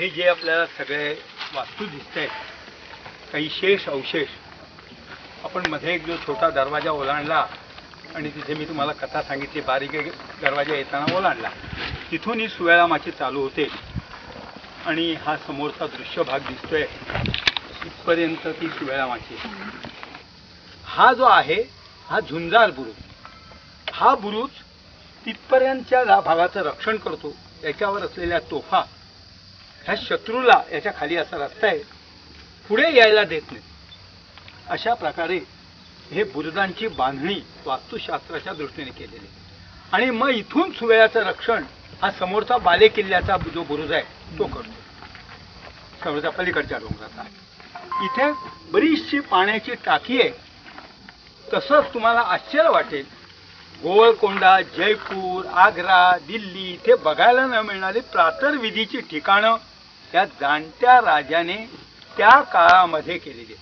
हे जे आपल्याला सगळे वास्तू दिसत आहेत काही शेष अवशेष आपण मध्ये एक जो छोटा दरवाजा ओलांडला आणि तिथे मी तुम्हाला कथा सांगितली बारीक एक दरवाजा येताना ओलांडला. तिथून ही सुवेळामाची चालू होते. आणि हा समोरचा दृश्य भाग दिसतोय. इथपर्यंत ती सुवेळामाची. हा जो आहे हा झुंजार बुरुज. हा बुरुज तिथपर्यंतच्या भागाचं रक्षण करतो. याच्यावर असलेल्या तोफा ह्या शत्रूला याच्या खाली असा रस्ता आहे. पुढे यायला देत नाही. अशा प्रकारे हे बुरुजांची बांधणी वास्तुशास्त्राच्या दृष्टीने केलेली आणि मग इथून सुवेळाचं रक्षण हा समोरचा बाले किल्ल्याचा जो बुरुज आहे तो करतो. समोरच्या पलीकडच्या डोंगराचा. इथे बरीचशी पाण्याची टाकी आहे. तसंच तुम्हाला आश्चर्य वाटेल. गोवळकोंडा जयपूर आग्रा दिल्ली इथे बघायला न मिळणारी प्रातर्विधीची ठिकाणं त्या जाणत्या राजाने त्या काळामध्ये केलेली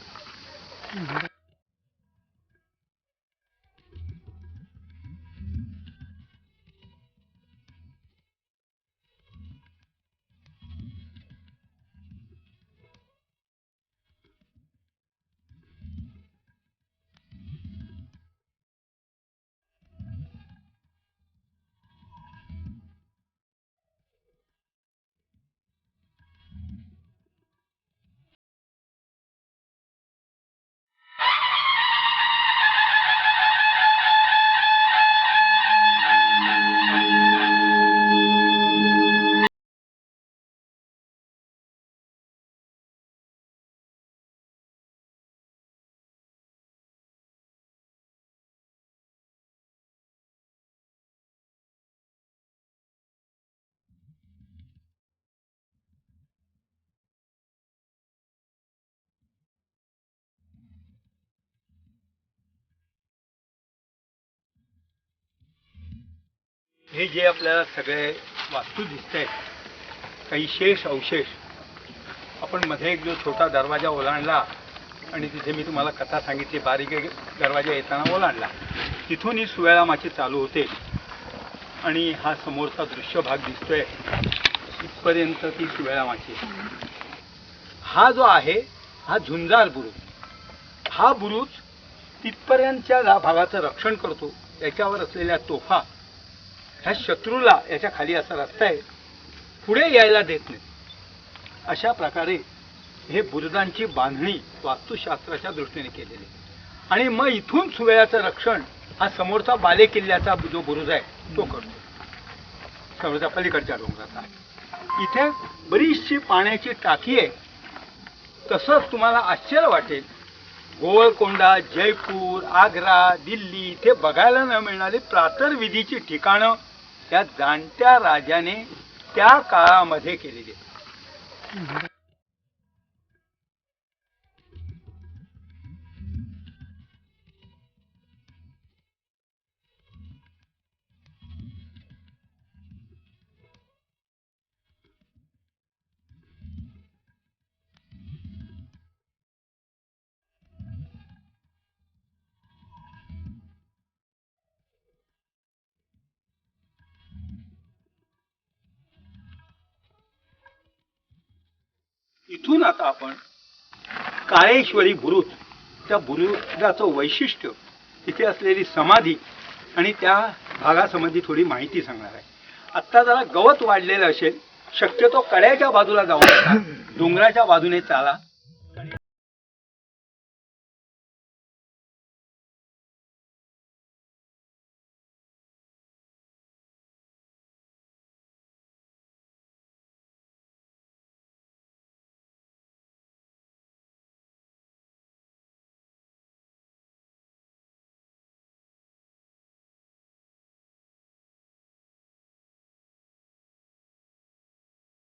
हे जे आपल्याला सगळे वास्तू दिसत आहेत काही शेष अवशेष आपण मध्ये एक जो छोटा दरवाजा ओलांडला आणि तिथे मी तुम्हाला कथा सांगितली बारीक एक दरवाजा येताना ओलांडला. तिथून ही सुवेळामाची चालू होते. आणि हा समोरचा दृश्य भाग दिसतोय. इथपर्यंत ती सुवेळामाची. हा जो आहे हा झुंजार बुरुज. हा बुरुज तिथपर्यंतच्या भागाचं रक्षण करतो. याच्यावर असलेल्या तोफा ह्या शत्रूला याच्या खाली असा रस्ता आहे. पुढे यायला देत नाही. अशा प्रकारे हे बुरुजांची बांधणी वास्तुशास्त्राच्या दृष्टीने केलेली आणि मग इथून सुवेळाचं रक्षण हा समोरचा बाले किल्ल्याचा जो बुरुज आहे तो करतो. समोरचा पलीकडच्या डोंगराचा. इथे बरीचशी पाण्याची टाकी आहे. तसंच तुम्हाला आश्चर्य वाटेल. गोवळकोंडा जयपूर आग्रा दिल्ली इथे बघायला न मिळणारी प्रातर्विधीची ठिकाणं त्या जाणत्या राजाने त्या काळामध्ये केलेली इथून आता आपण काळेश्वरी बुरुज त्या बुरुजाचं वैशिष्ट्य तिथे असलेली समाधी आणि त्या भागासंबंधी थोडी माहिती सांगणार आहे. आत्ता जरा गवत वाढलेलं असेल शक्यतो कड्याच्या बाजूला जाऊ नका डोंगराच्या बाजूने चाला.